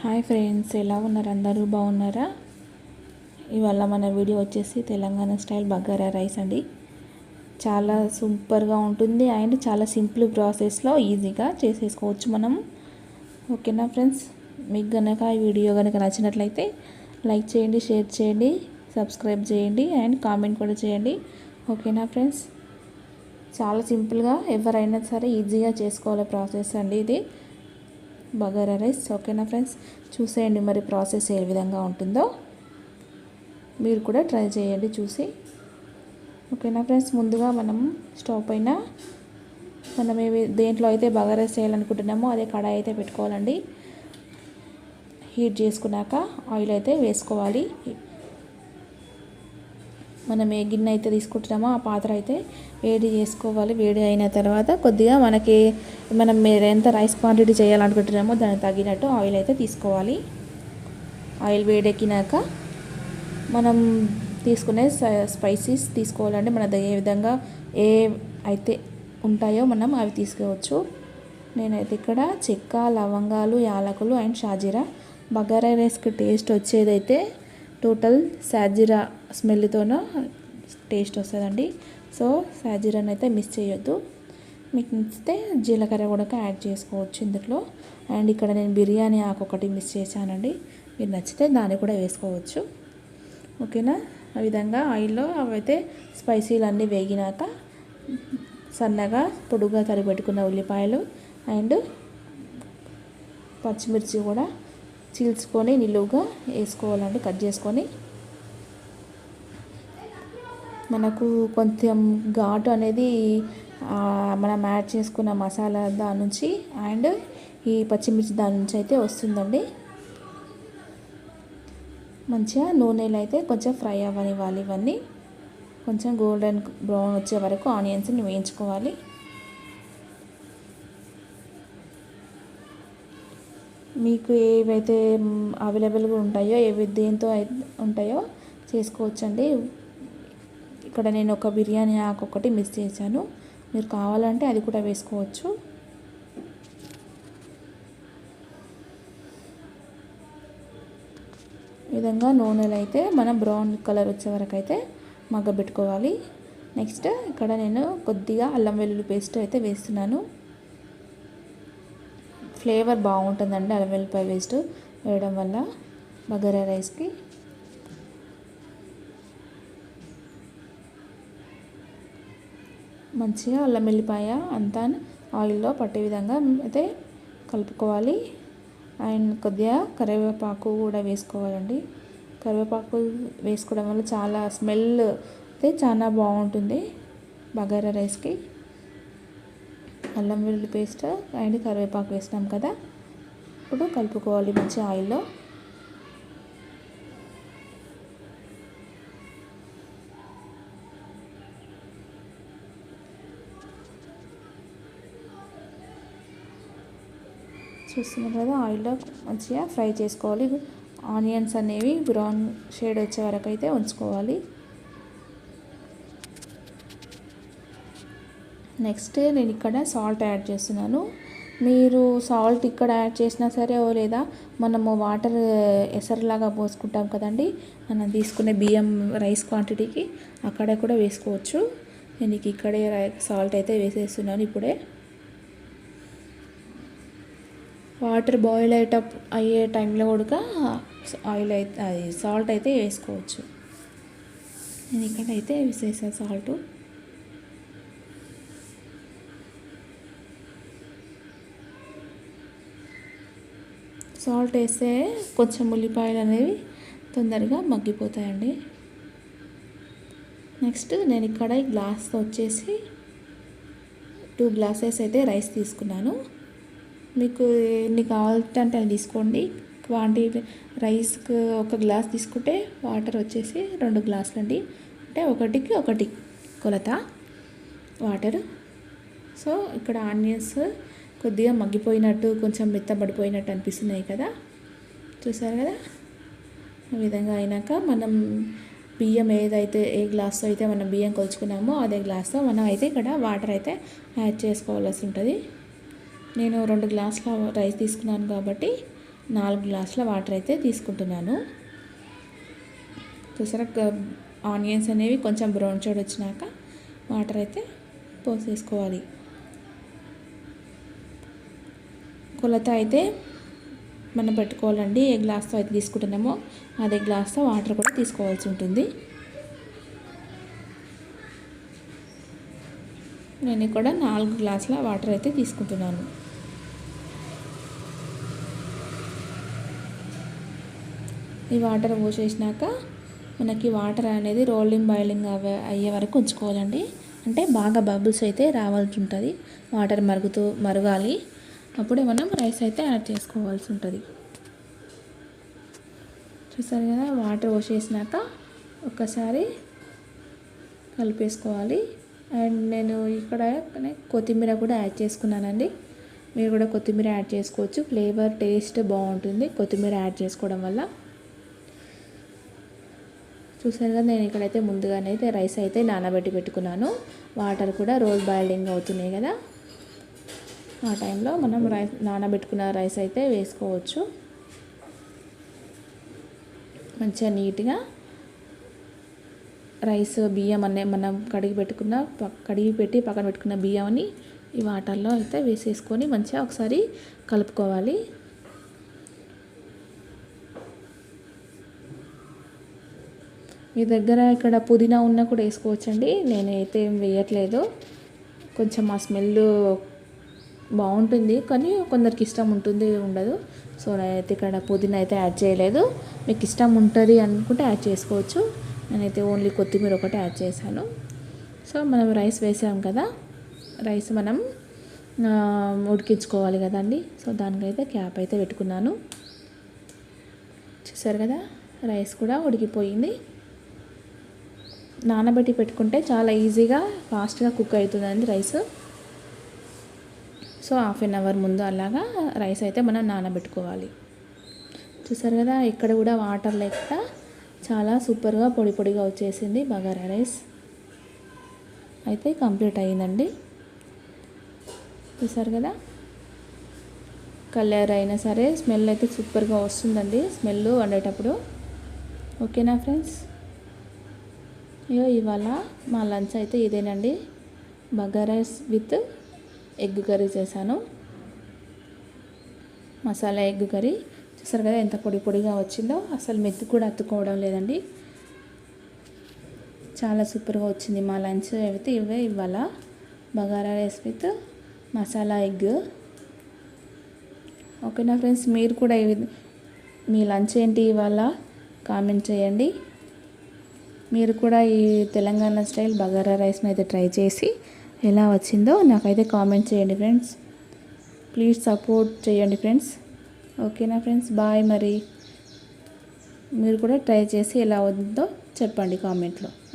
Hi friends ఎలా ఉన్నారు? అందరూ బాగున్నారా? ఇవాళ మన వీడియో వచ్చేసి తెలంగాణ స్టైల్ బగారా రైస్ అండి. చాలా సూపర్గా ఉంటుంది అండ్ చాలా సింపుల్ ప్రాసెస్లో ఈజీగా చేసేసుకోవచ్చు మనం. ఓకేనా ఫ్రెండ్స్? మీకు కనుక ఈ వీడియో కనుక నచ్చినట్లయితే లైక్ చేయండి షేర్ చేయండి సబ్స్క్రైబ్ చేయండి అండ్ కామెంట్ కూడా చేయండి. ఓకేనా ఫ్రెండ్స్? చాలా సింపుల్గా ఎవరైనా సరే ఈజీగా చేసుకోవాలి ప్రాసెస్ అండి ఇది. బగారా రైస్ ఓకేనా ఫ్రెండ్స్? చూసేయండి మరి ప్రాసెస్ ఏ విధంగా ఉంటుందో. మీరు కూడా ట్రై చేయండి చూసి. ఓకేనా ఫ్రెండ్స్? ముందుగా మనం స్టవ్ పైన మనం ఏవి దేంట్లో అయితే బగారా రైస్ చేయాలనుకుంటున్నామో అదే కడాయి అయితే పెట్టుకోవాలండి. హీట్ చేసుకున్నాక ఆయిల్ అయితే వేసుకోవాలి. మనం ఏ గిన్నె అయితే తీసుకుంటున్నామో ఆ పాత్ర అయితే వేడి చేసుకోవాలి. వేడి అయిన తర్వాత కొద్దిగా మనకి మనం మీరు ఎంత రైస్ క్వాంటిటీ చేయాలనుకుంటున్నామో దానికి తగినట్టు ఆయిల్ అయితే తీసుకోవాలి. ఆయిల్ వేడెక్కినాక మనం తీసుకునే స్పైసీస్ తీసుకోవాలంటే మన ఏ విధంగా ఏ అయితే ఉంటాయో మనం అవి తీసుకోవచ్చు. నేనైతే ఇక్కడ చెక్క లవంగాలు యాలకులు అండ్ షాజీరా. బగారా రైస్కి టేస్ట్ వచ్చేదైతే టోటల్ సాజీరా స్మెల్తోనో టేస్ట్ వస్తుందండి. సో సాజీరాని అయితే మిస్ చేయొద్దు. మీకు నచ్చితే జీలకర్ర కూడా యాడ్ చేసుకోవచ్చు ఇందులో. అండ్ ఇక్కడ నేను బిర్యానీ ఆకు ఒకటి మిస్ చేశానండి. మీరు నచ్చితే దాన్ని కూడా వేసుకోవచ్చు. ఓకేనా? ఆ విధంగా ఆయిల్లో అవైతే స్పైసీలు అన్నీ వేగినాక సన్నగా పొడుగా తరిపెట్టుకున్న ఉల్లిపాయలు అండ్ పచ్చిమిర్చి కూడా చీల్చుకొని నిలువుగా వేసుకోవాలండి. కట్ చేసుకొని మనకు కొంచెం ఘాటు అనేది మనం యాడ్ చేసుకున్న మసాలా దాని నుంచి అండ్ ఈ పచ్చిమిర్చి దాని నుంచి అయితే వస్తుందండి. మంచిగా నూనెలు అయితే కొంచెం ఫ్రై అవ్వనివ్వాలి ఇవన్నీ. కొంచెం గోల్డెన్ బ్రౌన్ వచ్చే వరకు ఆనియన్స్ని వేయించుకోవాలి. మీకు ఏవైతే అవైలబుల్గా ఉంటాయో ఏవి దేంతో ఉంటాయో చేసుకోవచ్చండి. ఇక్కడ నేను ఒక బిర్యానీ ఆకు ఒకటి మిస్ చేశాను. మీరు కావాలంటే అది కూడా వేసుకోవచ్చు. ఈ విధంగా నూనెలు అయితే మనం బ్రౌన్ కలర్ వచ్చే వరకు అయితే మగ్గబెట్టుకోవాలి. నెక్స్ట్ ఇక్కడ నేను కొద్దిగా అల్లం వెల్లుల్లి పేస్ట్ అయితే వేస్తున్నాను. ఫ్లేవర్ బాగుంటుందండి అల్లం వెల్లుల్లిపాయ పేస్ట్ వేయడం వల్ల. బగారా రైస్కి మంచిగా అల్లం వెల్లిపాయ అంతా ఆయిల్లో పట్టే విధంగా అయితే కలుపుకోవాలి. అండ్ కొద్దిగా కరివేపాకు కూడా వేసుకోవాలండి. కరివేపాకు వేసుకోవడం వల్ల చాలా స్మెల్ అయితే చాలా బాగుంటుంది బగారా రైస్కి. అల్లం వెల్లుల్లి పేస్ట్ అండ్ కరివేపాకు వేసినాం కదా ఇప్పుడు కలుపుకోవాలి మంచి ఆయిల్లో. చూస్తున్నారు కదా ఆయిల్లో మంచిగా ఫ్రై చేసుకోవాలి. ఆనియన్స్ అనేవి బ్రౌన్ షేడ్ వచ్చే వరకు అయితే ఉంచుకోవాలి. నెక్స్ట్ నేను ఇక్కడ సాల్ట్ యాడ్ చేస్తున్నాను. మీరు సాల్ట్ ఇక్కడ యాడ్ చేసినా సరే ఓ లేదా మనము వాటర్ ఎసరులాగా పోసుకుంటాం కదండి మనం తీసుకునే బియ్యం రైస్ క్వాంటిటీకి అక్కడ కూడా వేసుకోవచ్చు. నేను ఇక్కడే సాల్ట్ అయితే వేసేస్తున్నాను ఇప్పుడే. వాటర్ బాయిల్ అయ్యేటప్ అయ్యే టైంలో కూడా ఆయిల్ అయితే అది సాల్ట్ అయితే వేసుకోవచ్చు. నేను ఇక్కడైతే వేసేసాను సాల్ట్. సాల్ట్ వేస్తే కొంచెం ఉల్లిపాయలు అనేవి తొందరగా మగ్గిపోతాయండి. నెక్స్ట్ నేను ఇక్కడ ఈ గ్లాస్తో వచ్చేసి టూ గ్లాసెస్ అయితే రైస్ తీసుకున్నాను. మీకు ఎన్ని కావాలంటే అంటే అది తీసుకోండి. క్వాంటిటీ రైస్కి ఒక గ్లాస్ తీసుకుంటే వాటర్ వచ్చేసి రెండు గ్లాసులు అండి అంటే ఒకటికి ఒకటి కొలత వాటర్. సో ఇక్కడ ఆనియన్స్ కొద్దిగా మగ్గిపోయినట్టు కొంచెం మెత్తబడిపోయినట్టు అనిపిస్తున్నాయి కదా. చూసారు కదా? ఆ విధంగా అయినాక మనం బియ్యం ఏదైతే ఏ గ్లాస్తో అయితే మనం బియ్యం కొలుచుకున్నామో అదే గ్లాస్తో మనం అయితే ఇక్కడ వాటర్ అయితే యాడ్ చేసుకోవాల్సి ఉంటుంది. నేను రెండు గ్లాసుల రైస్ తీసుకున్నాను కాబట్టి నాలుగు గ్లాసుల వాటర్ అయితే తీసుకుంటున్నాను. చూసారా ఆనియన్స్ అనేవి కొంచెం బ్రౌన్ షేడ్ వచ్చినాక వాటర్ అయితే పోసేసుకోవాలి. కొలత అయితే మనం పెట్టుకోవాలండి ఏ గ్లాస్తో అయితే తీసుకుంటున్నామో అదే గ్లాస్తో వాటర్ కూడా తీసుకోవాల్సి ఉంటుంది. నేను కూడా నాలుగు గ్లాసుల వాటర్ అయితే తీసుకుంటున్నాను. ఈ వాటర్ పోసేసినాక మనకి వాటర్ అనేది రోలింగ్ బాయిలింగ్ అయ్యే వరకు ఉంచుకోవాలండి. అంటే బాగా బబుల్స్ అయితే రావాల్సి ఉంటుంది. వాటర్ మరుగుతూ మరగాలి. అప్పుడే మనం రైస్ అయితే యాడ్ చేసుకోవాల్సి ఉంటుంది. చూసారు కదా వాటర్ పోసేసినాక ఒక్కసారి కలిపేసుకోవాలి. అండ్ నేను ఇక్కడ కొత్తిమీర కూడా యాడ్ చేసుకున్నానండి. మీరు కూడా కొత్తిమీర యాడ్ చేసుకోవచ్చు. ఫ్లేవర్ టేస్ట్ బాగుంటుంది కొత్తిమీర యాడ్ చేసుకోవడం వల్ల. చూసారు కదా నేను ఇక్కడైతే ముందుగానే అయితే రైస్ అయితే నానబెట్టి పెట్టుకున్నాను. వాటర్ కూడా రోజ్ బాయిలింగ్ అవుతున్నాయి కదా. ఆ టైంలో మనం రైస్ నానబెట్టుకున్న రైస్ అయితే వేసుకోవచ్చు. మంచిగా నీట్గా రైస్ బియ్యం అనే మనం కడిగి పెట్టుకున్న కడిగి పెట్టి పక్కన పెట్టుకున్న బియ్యాన్ని ఈ వాటర్లో అయితే వేసేసుకొని మంచిగా ఒకసారి కలుపుకోవాలి. మీ దగ్గర ఇక్కడ పుదీనా ఉన్నా కూడా వేసుకోవచ్చండి. నేనైతే ఏం వేయట్లేదు. కొంచెం ఆ స్మెల్ బాగుంటుంది కానీ కొందరికి ఇష్టం ఉంటుంది ఉండదు. సో నేనైతే ఇక్కడ పుదీనా అయితే యాడ్ చేయలేదు. మీకు ఇష్టం ఉంటుంది అనుకుంటే యాడ్ చేసుకోవచ్చు. నేనైతే ఓన్లీ కొత్తిమీర ఒకటి యాడ్ చేశాను. సో మనం రైస్ వేసాం కదా. రైస్ మనం ఉడికించుకోవాలి కదండి. సో దానికైతే క్యాప్ అయితే పెట్టుకున్నాను. చూసారు కదా? రైస్ కూడా ఉడికిపోయింది. నానబెట్టి పెట్టుకుంటే చాలా ఈజీగా ఫాస్ట్గా కుక్ అవుతుందండి rice. So half an hour ముందు అలాగా రైస్ అయితే మనం నానబెట్టుకోవాలి. చూసారు కదా ఇక్కడ కూడా వాటర్ లేక చాలా సూపర్గా పొడి పొడిగా వచ్చేసింది బగారా రైస్. అయితే కంప్లీట్ అయిందండి. చూసారు కదా కలర్ అయినా సరే స్మెల్ అయితే సూపర్గా వస్తుందండి స్మెల్ వండేటప్పుడు. ఓకేనా ఫ్రెండ్స్? అయ్యో ఇవాళ మా లంచ్ అయితే ఇదేనండి. Bagara rice with egg curry చేశాను. Masala egg curry. చూసారు కదా ఎంత పొడి పొడిగా వచ్చిందో. అసలు మెత్తి కూడా అత్తుకోవడం లేదండి. చాలా సూపర్గా వచ్చింది మా లంచ్ అయితే ఇవే ఇవాళ. Bagara rice with masala egg. ఓకేనా ఫ్రెండ్స్? మీరు కూడా మీ లంచ్ ఏంటి ఇవాళ? కామెంట్ చేయండి. మీరు కూడా ఈ తెలంగాణ స్టైల్ బగారా రైస్ని అయితే ట్రై చేసి ఎలా వచ్చిందో నాకైతే కామెంట్ చేయండి ఫ్రెండ్స్. ప్లీజ్ సపోర్ట్ చేయండి ఫ్రెండ్స్. ఓకేనా ఫ్రెండ్స్? బాయ్ మరి. మీరు కూడా ట్రై చేసి ఎలా ఉందో చెప్పండి కామెంట్లో.